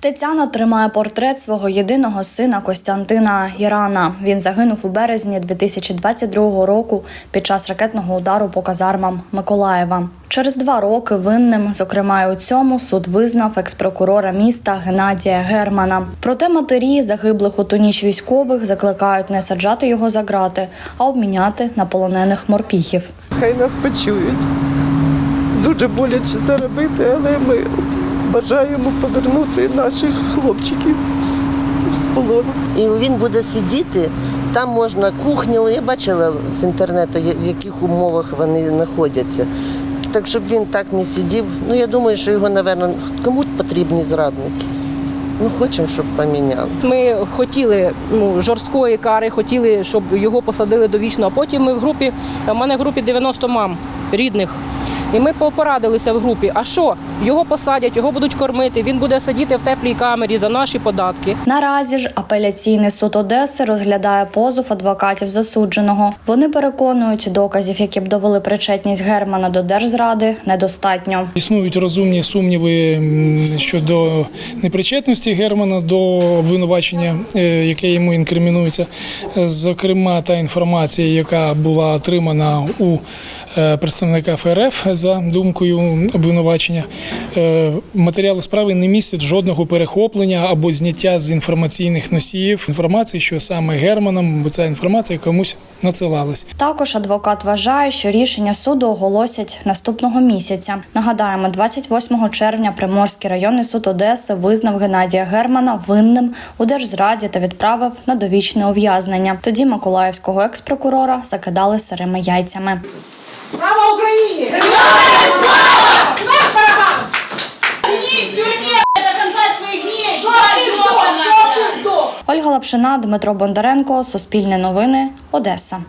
Тетяна тримає портрет свого єдиного сина Костянтина Ірана. Він загинув у березні 2022 року під час ракетного удару по казармам Миколаєва. Через два роки винним, зокрема й у цьому, суд визнав екс-прокурора міста Геннадія Германа. Проте матері загиблих у ту ніч військових закликають не саджати його за грати, а обміняти на полонених морпіхів. Хай нас почують. Дуже боляче це робити, але ми бажаємо повернути наших хлопчиків з полону. І він буде сидіти, там можна кухню. Я бачила з інтернету, в яких умовах вони знаходяться. Так щоб він так не сидів. Ну я думаю, що його, напевно, кому потрібні зрадники. Ну, хочемо, щоб поміняли. Ми хотіли ну, жорсткої кари, хотіли, щоб його посадили довічно. А потім ми в групі, у мене в групі 90 мам рідних. І ми порадилися в групі. А що? Його посадять, його будуть кормити. Він буде сидіти в теплій камері за наші податки. Наразі ж апеляційний суд Одеси розглядає позов адвокатів засудженого. Вони переконують, доказів, які б довели причетність Германа до держзради, недостатньо. Існують розумні сумніви щодо непричетності Германа до обвинувачення, е, яке йому інкримінується. Е, Зокрема, та інформація, яка була отримана у е, представника ФРФ за думкою обвинувачення. Е, Матеріали справи не містять жодного перехоплення або зняття з інформаційних носіїв інформації, що саме Германом бо ця інформація комусь надсилалась. Також адвокат вважає, що рішення суду оголосять наступного місяця. Нагадаємо, 28 червня Приморський районний суд Одеси визнав Геннадія Германа винним у держзраді та відправив на довічне ув'язнення. Тоді миколаївського екс-прокурора закидали сирими яйцями. Слава Україні! Героям слава! Смерть ворогам! Ні, в тюрмі до кінця своїх днів! Що ти здох? Що ти здох? Ольга Лапшина, Дмитро Бондаренко, Суспільне новини, Одеса.